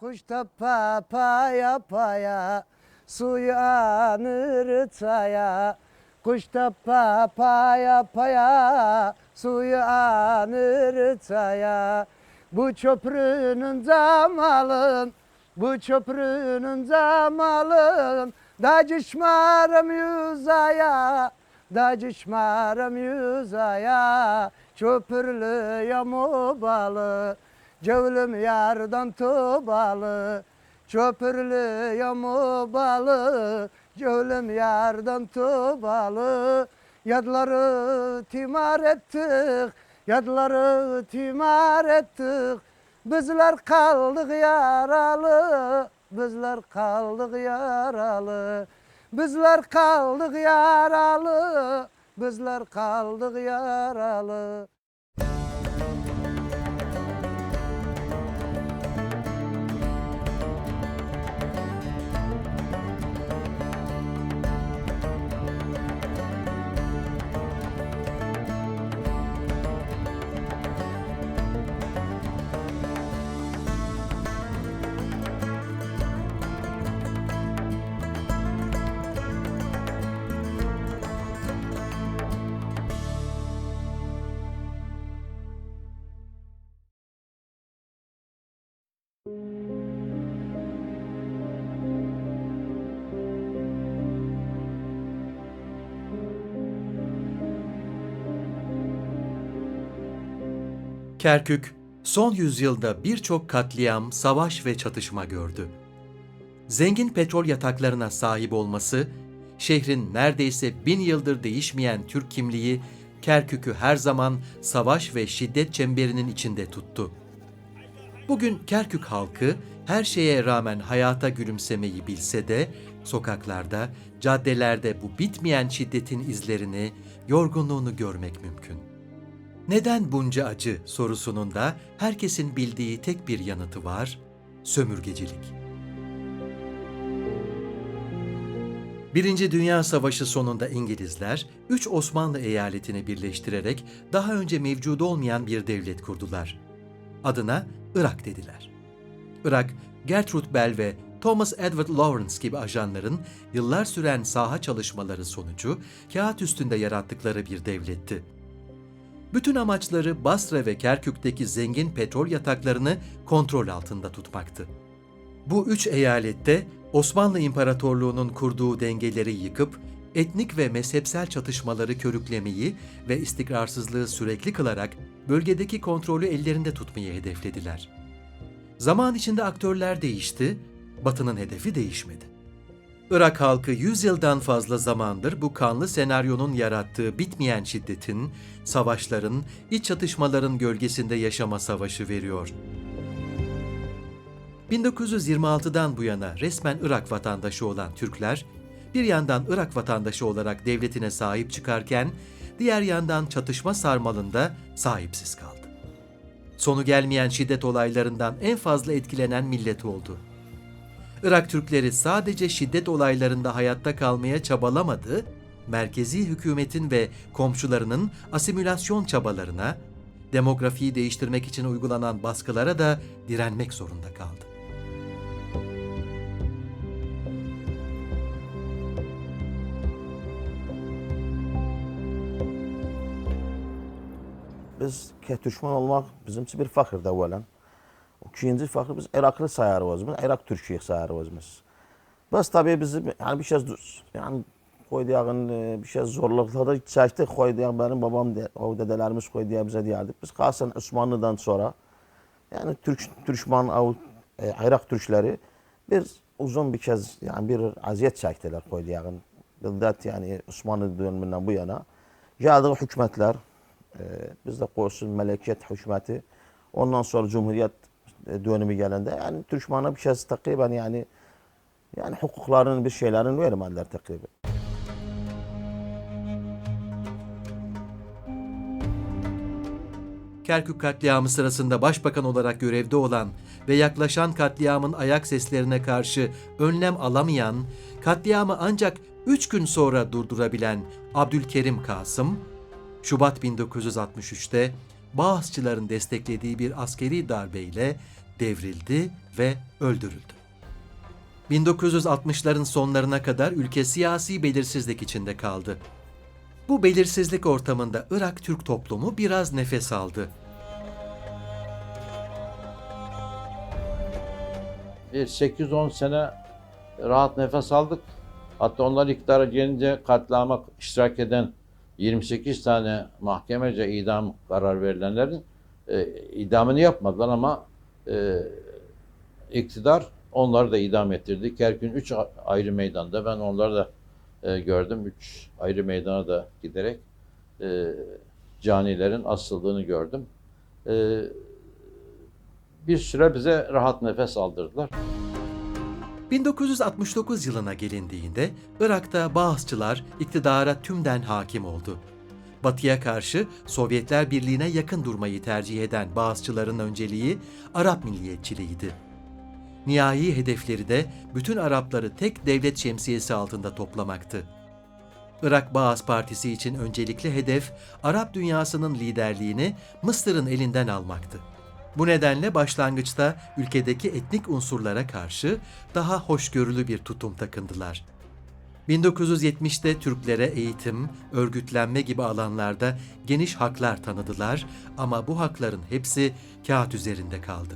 Kuş tapa paya paya Suyu anır çaya Kuş tapa paya paya Suyu anır çaya Bu köprünün zamalın Bu köprünün zamalın Da cişmarım yüzaya Da cişmarım yüzaya. Köprülüyüm o balı Cevlim yardan tubalı Çöpürlüyüm balı Cevlim yardan tubalı Yadları timar ettik Yadları timar ettik. Bizler kaldık yaralı Bizler kaldık yaralı. Bizler kaldık yaralı Bizler kaldık yaralı Kerkük, son yüzyılda birçok katliam, savaş ve çatışma gördü. Zengin petrol yataklarına sahip olması, şehrin neredeyse bin yıldır değişmeyen Türk kimliği, Kerkük'ü her zaman savaş ve şiddet çemberinin içinde tuttu. Bugün Kerkük halkı her şeye rağmen hayata gülümsemeyi bilse de sokaklarda, caddelerde bu bitmeyen şiddetin izlerini, yorgunluğunu görmek mümkün. Neden bunca acı sorusunun da herkesin bildiği tek bir yanıtı var, sömürgecilik. Birinci Dünya Savaşı sonunda İngilizler, üç Osmanlı eyaletini birleştirerek daha önce mevcut olmayan bir devlet kurdular. Adına Irak dediler. Irak, Gertrude Bell ve Thomas Edward Lawrence gibi ajanların yıllar süren saha çalışmaları sonucu kağıt üstünde yarattıkları bir devletti. Bütün amaçları Basra ve Kerkük'teki zengin petrol yataklarını kontrol altında tutmaktı. Bu üç eyalette Osmanlı İmparatorluğu'nun kurduğu dengeleri yıkıp etnik ve mezhepsel çatışmaları körüklemeyi ve istikrarsızlığı sürekli kılarak bölgedeki kontrolü ellerinde tutmayı hedeflediler. Zaman içinde aktörler değişti, Batı'nın hedefi değişmedi. Irak halkı 100 yıldan fazla zamandır bu kanlı senaryonun yarattığı bitmeyen şiddetin, savaşların, iç çatışmaların gölgesinde yaşama savaşı veriyor. 1926'dan bu yana resmen Irak vatandaşı olan Türkler, bir yandan Irak vatandaşı olarak devletine sahip çıkarken, diğer yandan çatışma sarmalında sahipsiz kaldı. Sonu gelmeyen şiddet olaylarından en fazla etkilenen millet oldu. Irak Türkleri sadece şiddet olaylarında hayatta kalmaya çabalamadı, merkezi hükümetin ve komşularının asimülasyon çabalarına, demografiyi değiştirmek için uygulanan baskılara da direnmek zorunda kaldı. Biz düşman olmak bizim için bir fakirdir evvelen. İkinci fakir biz Iraklı sayarız biz, Irak Türkiye sayarız biz. Tabii bizim yani bir şey yani koyduğun bir şey zorluklarda çektik koyduğun benim babam de, o dedelerimiz koyduğu bize diyerdik. Biz kalsın Osmanlı'dan sonra yani Türk Türkmen o e, Irak Türkleri bir uzun bir kez yani bir aziyet çektiler koyduğun. Bildat yani Osmanlı döneminden bu yana geldi hükümetler e, bizde koysun melekiyet hükümeti ondan sonra Cumhuriyet e, dönemi gelende yani Türkmen'e bir kez takriben yani yani hukuklarının bir şeylerini vermediler takriben. Kerkük katliamı sırasında başbakan olarak görevde olan ve yaklaşan katliamın ayak seslerine karşı önlem alamayan, katliamı ancak 3 gün sonra durdurabilen Abdülkerim Kasım, Şubat 1963'te Bağızçıların desteklediği bir askeri darbeyle devrildi ve öldürüldü. 1960'ların sonlarına kadar ülke siyasi belirsizlik içinde kaldı. Bu belirsizlik ortamında Irak Türk toplumu biraz nefes aldı. Bir 8-10 sene rahat nefes aldık. Hatta onlar iktidara gelince katliama iştirak eden 28 tane mahkemece idam karar verilenlerin e, idamını yapmadılar ama e, iktidar onları da idam ettirdi. Kerkün 3 ayrı meydanda ben onları da e, gördüm. 3 ayrı meydana da giderek e, canilerin asıldığını gördüm. E, bir süre bize rahat nefes aldırdılar. 1969 yılına gelindiğinde Irak'ta Bağızçılar iktidara tümden hakim oldu. Batı'ya karşı Sovyetler Birliği'ne yakın durmayı tercih eden Bağızçıların önceliği Arap milliyetçiliğiydi. Nihai hedefleri de bütün Arapları tek devlet şemsiyesi altında toplamaktı. Irak Baas Partisi için öncelikli hedef Arap dünyasının liderliğini Mısır'ın elinden almaktı. Bu nedenle başlangıçta ülkedeki etnik unsurlara karşı daha hoşgörülü bir tutum takındılar. 1970'te Türklere eğitim, örgütlenme gibi alanlarda geniş haklar tanıdılar ama bu hakların hepsi kağıt üzerinde kaldı.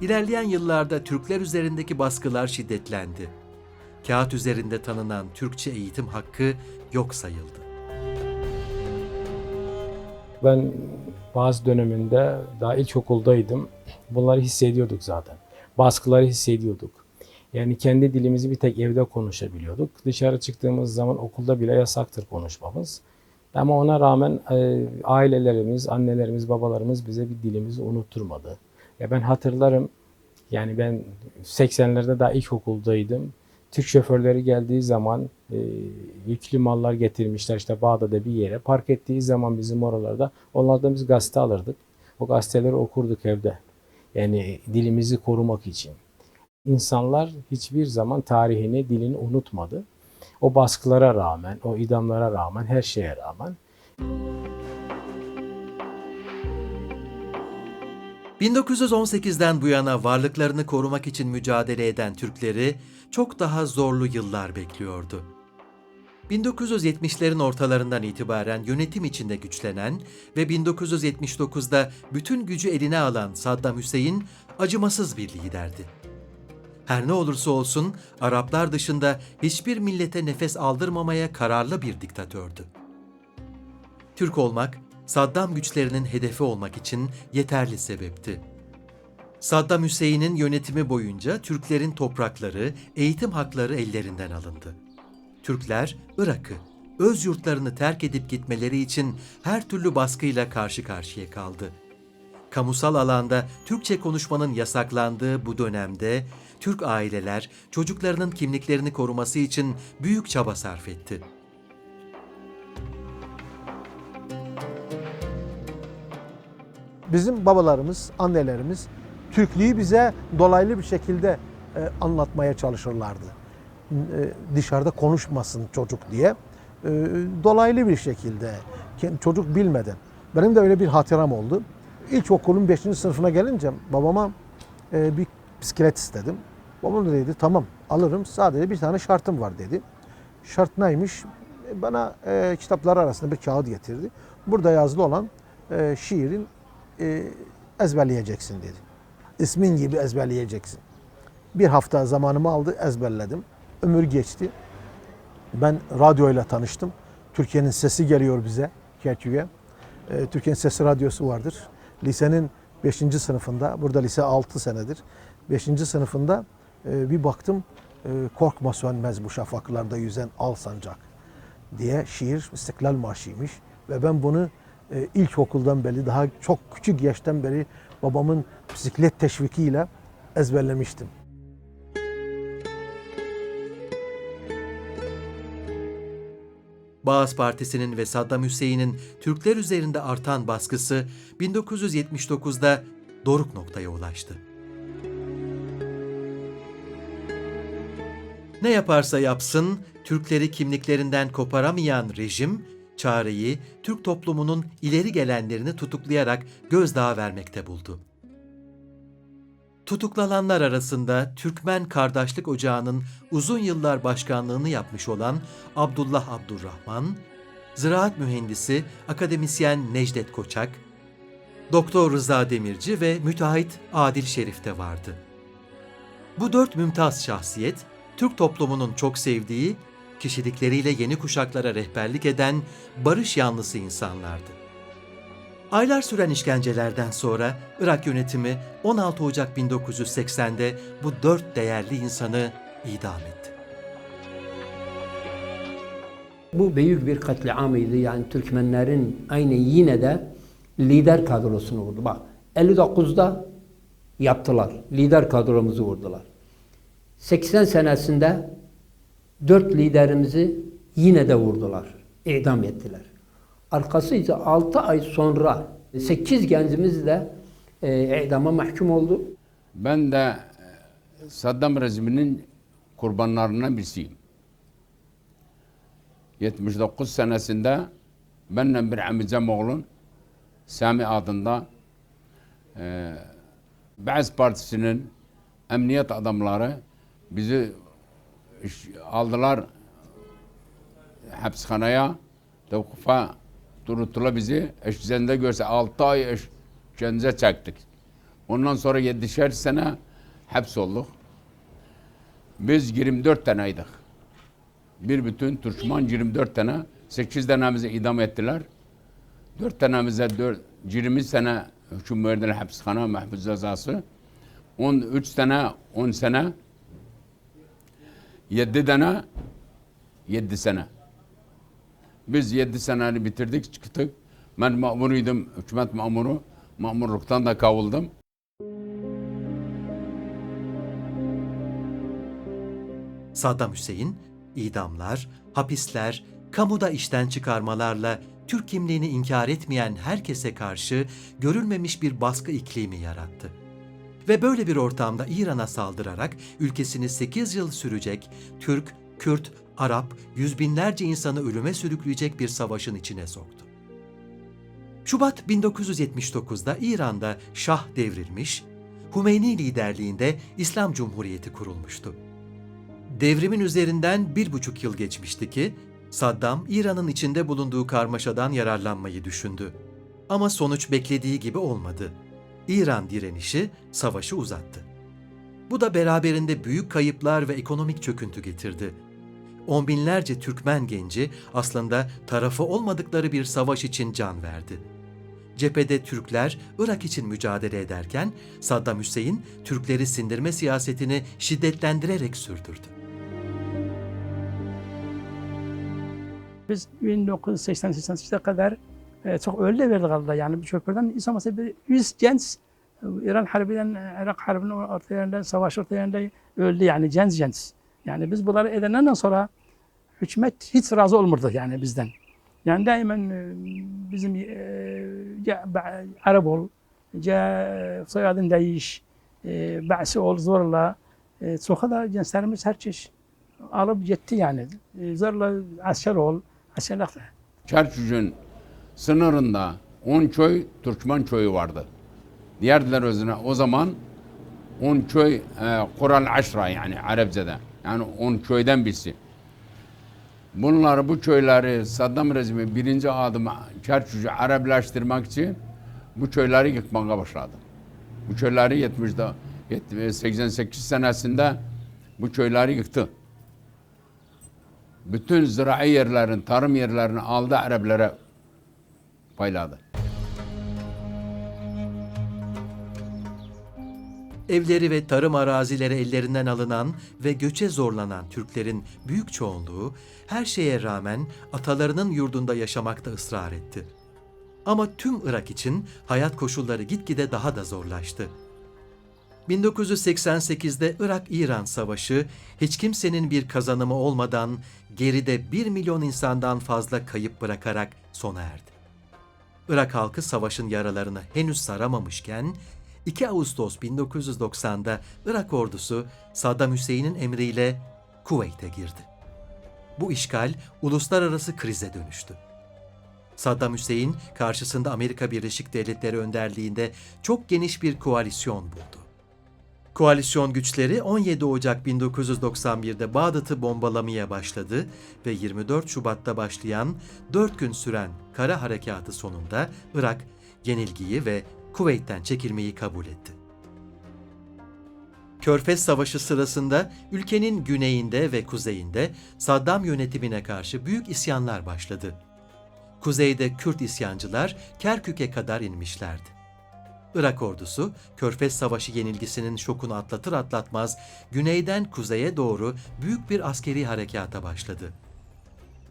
İlerleyen yıllarda Türkler üzerindeki baskılar şiddetlendi. Kağıt üzerinde tanınan Türkçe eğitim hakkı yok sayıldı. Ben bazı döneminde daha ilkokuldaydım. Bunları hissediyorduk zaten. Baskıları hissediyorduk. Yani kendi dilimizi bir tek evde konuşabiliyorduk. Dışarı çıktığımız zaman okulda bile yasaktır konuşmamız. Ama ona rağmen e, ailelerimiz, annelerimiz, babalarımız bize bir dilimizi unutturmadı. Ya ben hatırlarım yani ben 80'lerde daha ilkokuldaydım. Türk şoförleri geldiği zaman e, yüklü mallar getirmişler işte Bağdat'ta bir yere. Park ettiği zaman bizim oralarda onlardan biz gazete alırdık. O gazeteleri okurduk evde. Yani dilimizi korumak için. İnsanlar hiçbir zaman tarihini, dilini unutmadı. O baskılara rağmen, o idamlara rağmen, her şeye rağmen 1918'den bu yana varlıklarını korumak için mücadele eden Türkleri çok daha zorlu yıllar bekliyordu. 1970'lerin ortalarından itibaren yönetim içinde güçlenen ve 1979'da bütün gücü eline alan Saddam Hüseyin acımasız bir liderdi. Her ne olursa olsun Araplar dışında hiçbir millete nefes aldırmamaya kararlı bir diktatördü. Türk olmak, Saddam güçlerinin hedefi olmak için yeterli sebepti. Saddam Hüseyin'in yönetimi boyunca Türklerin toprakları, eğitim hakları ellerinden alındı. Türkler Irak'ı, öz yurtlarını terk edip gitmeleri için her türlü baskıyla karşı karşıya kaldı. Kamusal alanda Türkçe konuşmanın yasaklandığı bu dönemde Türk aileler çocuklarının kimliklerini koruması için büyük çaba sarf etti. Bizim babalarımız, annelerimiz Türklüğü bize dolaylı bir şekilde e, anlatmaya çalışırlardı. E, dışarıda konuşmasın çocuk diye. E, dolaylı bir şekilde çocuk bilmeden. Benim de öyle bir hatıram oldu. İlkokulun 5. sınıfına gelince babama e, bir bisiklet istedim. Babam da dedi tamam alırım sadece bir tane şartım var dedi. Şart neymiş? E, Bana e, kitaplar arasında bir kağıt getirdi. Burada yazılı olan e, şiirin e, ezberleyeceksin dedi. İsmin gibi ezberleyeceksin. Bir hafta zamanımı aldı ezberledim. Ömür geçti. Ben radyoyla tanıştım. Türkiye'nin sesi geliyor bize Kerkük'e. E, Türkiye'nin Sesi Radyosu vardır. Lisenin 5. sınıfında, burada lise 6 senedir. 5. sınıfında e, bir baktım e, korkma sönmez bu şafaklarda yüzen al sancak diye şiir İstiklal Marşı'ymış. Ve ben bunu e, ilkokuldan beri daha çok küçük yaştan beri babamın bisiklet teşvikiyle ezberlemiştim. Baas Partisi'nin ve Saddam Hüseyin'in Türkler üzerinde artan baskısı 1979'da doruk noktaya ulaştı. Ne yaparsa yapsın Türkleri kimliklerinden koparamayan rejim çareyi Türk toplumunun ileri gelenlerini tutuklayarak gözdağı vermekte buldu. Tutuklananlar arasında Türkmen Kardeşlik Ocağı'nın uzun yıllar başkanlığını yapmış olan Abdullah Abdurrahman, ziraat mühendisi akademisyen Necdet Koçak, Doktor Rıza Demirci ve müteahhit Adil Şerif de vardı. Bu dört mümtaz şahsiyet, Türk toplumunun çok sevdiği, kişilikleriyle yeni kuşaklara rehberlik eden barış yanlısı insanlardı. Aylar süren işkencelerden sonra Irak yönetimi 16 Ocak 1980'de bu dört değerli insanı idam etti. Bu büyük bir katliamıydı. Yani Türkmenlerin aynı yine de lider kadrosunu vurdu. Bak 59'da yaptılar. Lider kadromuzu vurdular. 80 senesinde dört liderimizi yine de vurdular. idam ettiler. Arkası ise 6 ay sonra 8 gencimiz de e, idama mahkum oldu. Ben de e, Saddam rejiminin kurbanlarından birisiyim. 79 senesinde benimle bir amcam oğlun Sami adında e, Ba'z Partisi'nin emniyet adamları bizi aldılar hapishaneye tevkufa tuttular bizi. Eşkenzede görse 6 ay eşkence çektik. Ondan sonra 7'şer sene hapis olduk. Biz 24 taneydik. Bir bütün Türkmen 24 tane. 8 tanemizi idam ettiler. 4 tanemize 4, 20 sene hüküm verdiler hapishane mahpus cezası. 13 sene 10 sene 7 tane 7 sene. Biz 7 seneni bitirdik çıktık. Ben mamuruydum, hükümet mamuru. Mamurluktan da kavuldum. Saddam Hüseyin, idamlar, hapisler, kamuda işten çıkarmalarla Türk kimliğini inkar etmeyen herkese karşı görülmemiş bir baskı iklimi yarattı. Ve böyle bir ortamda İran'a saldırarak ülkesini 8 yıl sürecek Türk, Kürt, Arap, yüz binlerce insanı ölüme sürükleyecek bir savaşın içine soktu. Şubat 1979'da İran'da Şah devrilmiş, Hümeyni liderliğinde İslam Cumhuriyeti kurulmuştu. Devrimin üzerinden bir buçuk yıl geçmişti ki Saddam İran'ın içinde bulunduğu karmaşadan yararlanmayı düşündü. Ama sonuç beklediği gibi olmadı. İran direnişi savaşı uzattı. Bu da beraberinde büyük kayıplar ve ekonomik çöküntü getirdi. On binlerce Türkmen genci aslında tarafı olmadıkları bir savaş için can verdi. Cephede Türkler Irak için mücadele ederken Saddam Hüseyin Türkleri sindirme siyasetini şiddetlendirerek sürdürdü. Biz 1980-88'e kadar e, çok öyle verdik Allah. Yani köprüden insan mesela bir 100 genç e, İran Harbi'den, Irak Harbi'nin orta yerinde, savaş orta yerinde öldü yani genç genç. Yani biz bunları edenden sonra hükümet hiç razı olmurdu yani bizden. Yani daimen bizim e, ya Arap ol, ya soyadın değiş, e, ba'si ol zorla. Çok da gençlerimiz her çeşit alıp gitti yani. Zorla asker ol, askerlik Çerçücün sınırında 10 köy Türkmen köyü vardı. Diğerler özüne o zaman 10 köy e, Kural Aşra yani Arapçada. Yani 10 köyden birisi. Bunları bu köyleri Saddam rejimi birinci adım Çerçücü Araplaştırmak için bu köyleri yıkmaya başladı. Bu köyleri 70'de 70 88 senesinde bu köyleri yıktı. Bütün zirai yerlerin, tarım yerlerini aldı Araplere payladı. Evleri ve tarım arazileri ellerinden alınan ve göçe zorlanan Türklerin büyük çoğunluğu her şeye rağmen atalarının yurdunda yaşamakta ısrar etti. Ama tüm Irak için hayat koşulları gitgide daha da zorlaştı. 1988'de Irak-İran Savaşı hiç kimsenin bir kazanımı olmadan geride 1 milyon insandan fazla kayıp bırakarak sona erdi. Irak halkı savaşın yaralarını henüz saramamışken 2 Ağustos 1990'da Irak ordusu Saddam Hüseyin'in emriyle Kuveyt'e girdi. Bu işgal uluslararası krize dönüştü. Saddam Hüseyin karşısında Amerika Birleşik Devletleri önderliğinde çok geniş bir koalisyon buldu. Koalisyon güçleri 17 Ocak 1991'de Bağdat'ı bombalamaya başladı ve 24 Şubat'ta başlayan 4 gün süren kara harekatı sonunda Irak yenilgiyi ve Kuveyt'ten çekilmeyi kabul etti. Körfez Savaşı sırasında ülkenin güneyinde ve kuzeyinde Saddam yönetimine karşı büyük isyanlar başladı. Kuzeyde Kürt isyancılar Kerkük'e kadar inmişlerdi. Irak ordusu Körfez Savaşı yenilgisinin şokunu atlatır atlatmaz güneyden kuzeye doğru büyük bir askeri harekata başladı.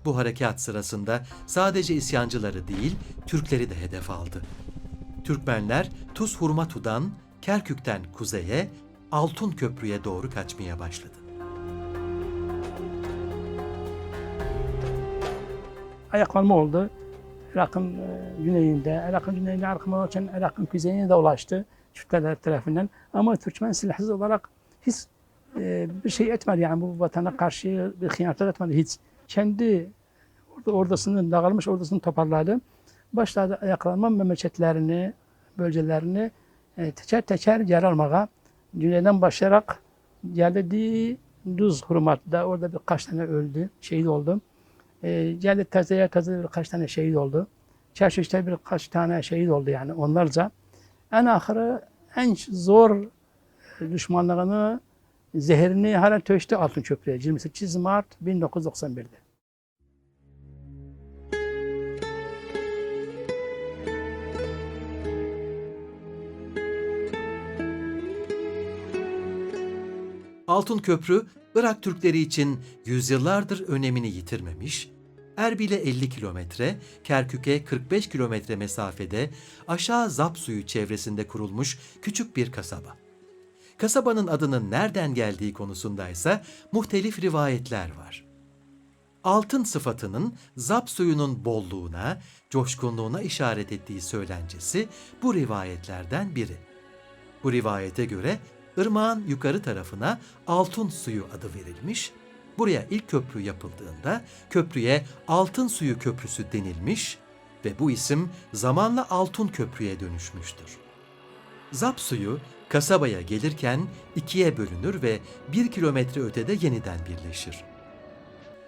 Bu harekat sırasında sadece isyancıları değil, Türkleri de hedef aldı. Türkmenler Tuz Hurmatu'dan Kerkük'ten kuzeye Altun Köprü'ye doğru kaçmaya başladı. ayaklanma oldu. Irak'ın e, güneyinde, Irak'ın güneyinde arkamı için Irak'ın kuzeyine de ulaştı Türkler tarafından. Ama Türkmen silahsız olarak hiç e, bir şey etmedi yani bu vatana karşı bir hıyanet etmedi hiç. Kendi ordusunu, dağılmış ordusunu toparladı. Başladı ayaklanma memleketlerini, bölgelerini e, teker teker yer almaya. Güneyden başlayarak geldi Duz Hurmat'ta orada birkaç tane öldü, şehit oldu. E, geldi Teze'ye Teze'de birkaç tane şehit oldu. Çarşış'ta birkaç tane şehit oldu yani onlarca. En ahırı en zor düşmanlığını, zehirini hala töştü Altın Köprü'ye 28 Mart 1991'de. Altın Köprü, Irak Türkleri için yüzyıllardır önemini yitirmemiş, Erbil'e 50 kilometre, Kerkük'e 45 kilometre mesafede aşağı Zapsuyu çevresinde kurulmuş küçük bir kasaba. Kasabanın adının nereden geldiği konusundaysa muhtelif rivayetler var. Altın sıfatının zap suyunun bolluğuna, coşkunluğuna işaret ettiği söylencesi bu rivayetlerden biri. Bu rivayete göre ırmağın yukarı tarafına altın suyu adı verilmiş. Buraya ilk köprü yapıldığında köprüye altın suyu köprüsü denilmiş ve bu isim zamanla altın köprüye dönüşmüştür. Zap suyu kasabaya gelirken ikiye bölünür ve bir kilometre ötede yeniden birleşir.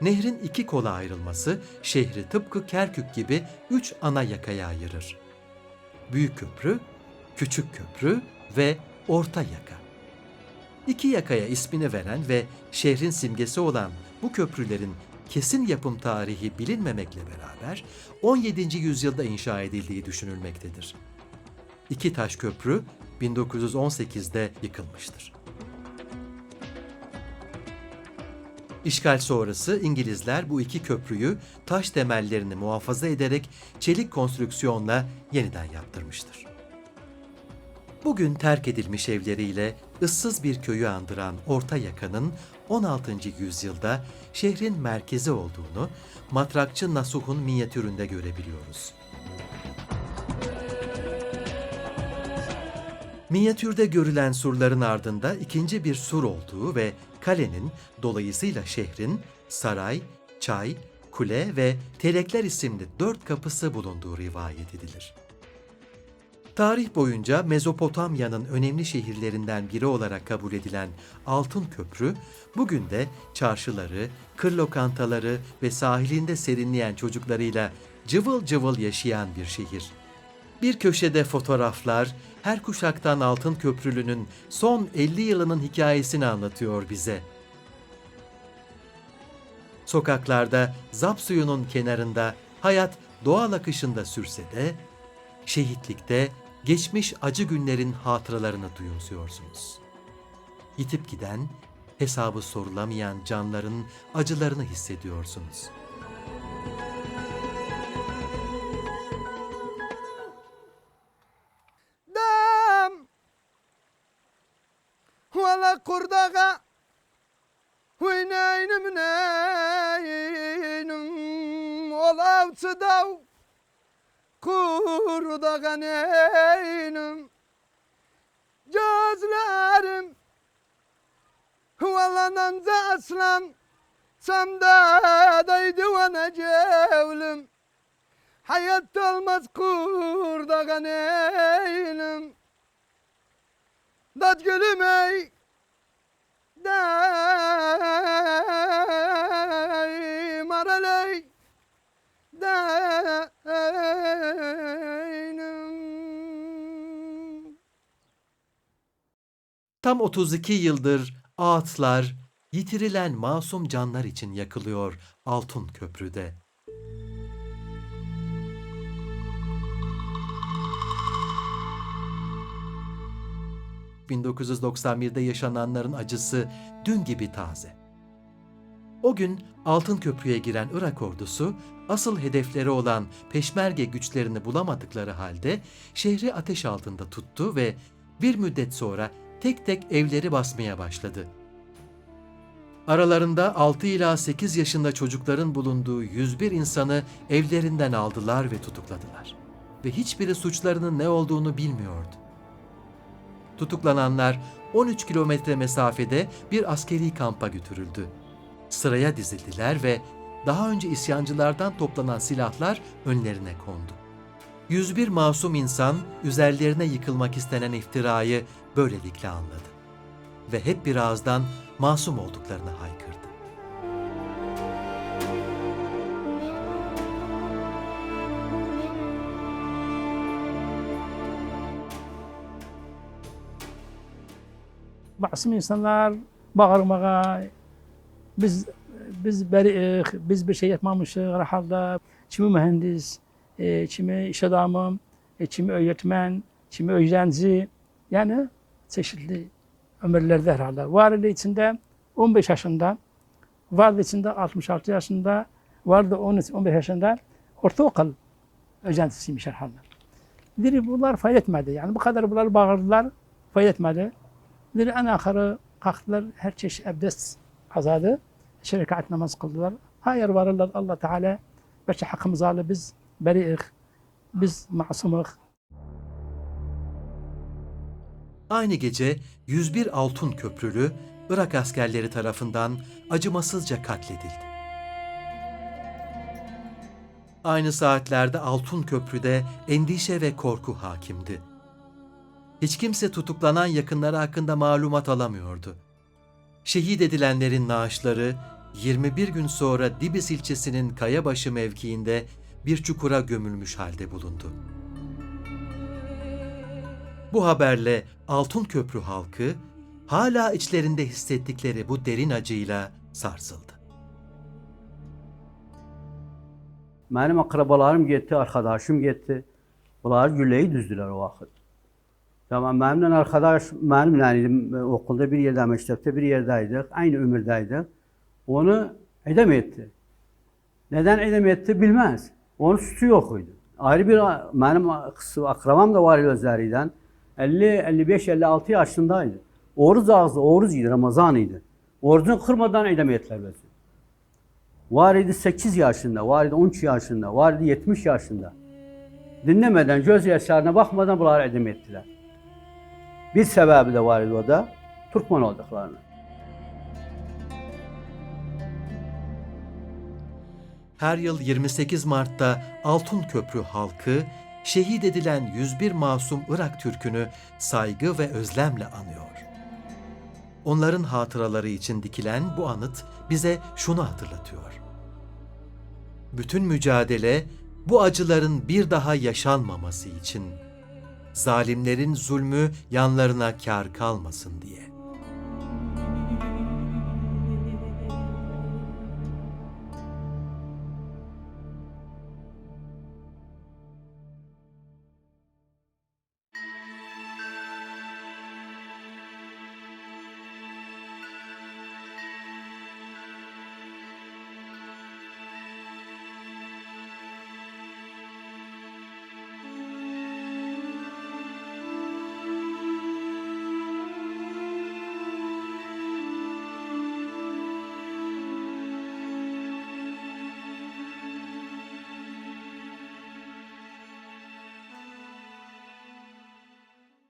Nehrin iki kola ayrılması şehri tıpkı Kerkük gibi üç ana yakaya ayırır. Büyük köprü, küçük köprü ve orta yaka. İki yakaya ismini veren ve şehrin simgesi olan bu köprülerin kesin yapım tarihi bilinmemekle beraber 17. yüzyılda inşa edildiği düşünülmektedir. İki taş köprü 1918'de yıkılmıştır. İşgal sonrası İngilizler bu iki köprüyü taş temellerini muhafaza ederek çelik konstrüksiyonla yeniden yaptırmıştır. Bugün terk edilmiş evleriyle ıssız bir köyü andıran Orta Yaka'nın 16. yüzyılda şehrin merkezi olduğunu matrakçı Nasuh'un minyatüründe görebiliyoruz. Minyatürde görülen surların ardında ikinci bir sur olduğu ve kalenin dolayısıyla şehrin saray, çay, kule ve telekler isimli dört kapısı bulunduğu rivayet edilir. Tarih boyunca Mezopotamya'nın önemli şehirlerinden biri olarak kabul edilen Altın Köprü, bugün de çarşıları, kır lokantaları ve sahilinde serinleyen çocuklarıyla cıvıl cıvıl yaşayan bir şehir. Bir köşede fotoğraflar, her kuşaktan Altın Köprülü'nün son 50 yılının hikayesini anlatıyor bize. Sokaklarda, zap suyunun kenarında hayat doğal akışında sürse de, şehitlikte geçmiş acı günlerin hatıralarını duyumsuyorsunuz. Yitip giden, hesabı sorulamayan canların acılarını hissediyorsunuz. Dem! Vala kurdaga Hüneynüm neynüm Olav çıdav kurdagan eynim Gözlerim Valladan zaslam Samdadaydı vana cevlim. Hayatta olmaz kurdagan eynim Dad gülüm ey Day maraley Day Tam 32 yıldır ağıtlar, yitirilen masum canlar için yakılıyor Altın Köprü'de. ...1991'de yaşananların acısı dün gibi taze. O gün Altın Köprü'ye giren Irak ordusu, asıl hedefleri olan peşmerge güçlerini bulamadıkları halde şehri ateş altında tuttu ve bir müddet sonra tek tek evleri basmaya başladı. Aralarında 6 ila 8 yaşında çocukların bulunduğu 101 insanı evlerinden aldılar ve tutukladılar. Ve hiçbiri suçlarının ne olduğunu bilmiyordu. Tutuklananlar 13 kilometre mesafede bir askeri kampa götürüldü. Sıraya dizildiler ve daha önce isyancılardan toplanan silahlar önlerine kondu. 101 masum insan üzerlerine yıkılmak istenen iftirayı böylelikle anladı. Ve hep bir ağızdan masum olduklarını haykırdı. Masum insanlar bağırmaya, biz biz beriik, biz bir şey yapmamışız rahalda. Kimi mühendis, e, kimi iş adamı, e, kimi öğretmen, kimi öğrenci. Yani çeşitli ömürlerde herhalde. Vardı içinde 15 yaşında, vardı içinde 66 yaşında, vardı 13, 15 yaşında ortaokul öğrencisiymiş herhalde. Biri bunlar fayda etmedi. Yani bu kadar bunlar bağırdılar, fayda etmedi. Biri en ahırı kalktılar, her çeşit abdest azadı. Şerikat namaz kıldılar. Hayır varırlar Allah Teala belki hakkımızı alır biz beriik, biz masumuk. Aynı gece 101 altın köprülü Irak askerleri tarafından acımasızca katledildi. Aynı saatlerde Altın Köprü'de endişe ve korku hakimdi. Hiç kimse tutuklanan yakınları hakkında malumat alamıyordu. Şehit edilenlerin naaşları 21 gün sonra Dibis ilçesinin Kayabaşı mevkiinde bir çukura gömülmüş halde bulundu. Bu haberle Altın Köprü halkı hala içlerinde hissettikleri bu derin acıyla sarsıldı. Benim akrabalarım gitti, arkadaşım gitti. Bunlar gülleyi düzdüler o vakit. Tamam, benimle arkadaş, benimle yani okulda bir yerde, mektepte bir yerdeydik, aynı ömürdeydik. Onu edem etti. Neden edem etti bilmez. Onun suçu yokuydu. Ayrı bir, benim akrabam da var özlerinden. 50, 55, 56 yaşındaydı. Oruç ağzı, oruç idi, Ramazan idi. Orucunu kırmadan edem ettiler bizi. Var idi 8 yaşında, var idi 13 yaşında, var idi 70 yaşında. Dinlemeden, göz yaşlarına bakmadan bunları edem ettiler. Bir sebebi de var idi o da, Türkmen olduklarını. Her yıl 28 Mart'ta Altın Köprü halkı şehit edilen 101 masum Irak Türk'ünü saygı ve özlemle anıyor. Onların hatıraları için dikilen bu anıt bize şunu hatırlatıyor. Bütün mücadele bu acıların bir daha yaşanmaması için, zalimlerin zulmü yanlarına kar kalmasın diye.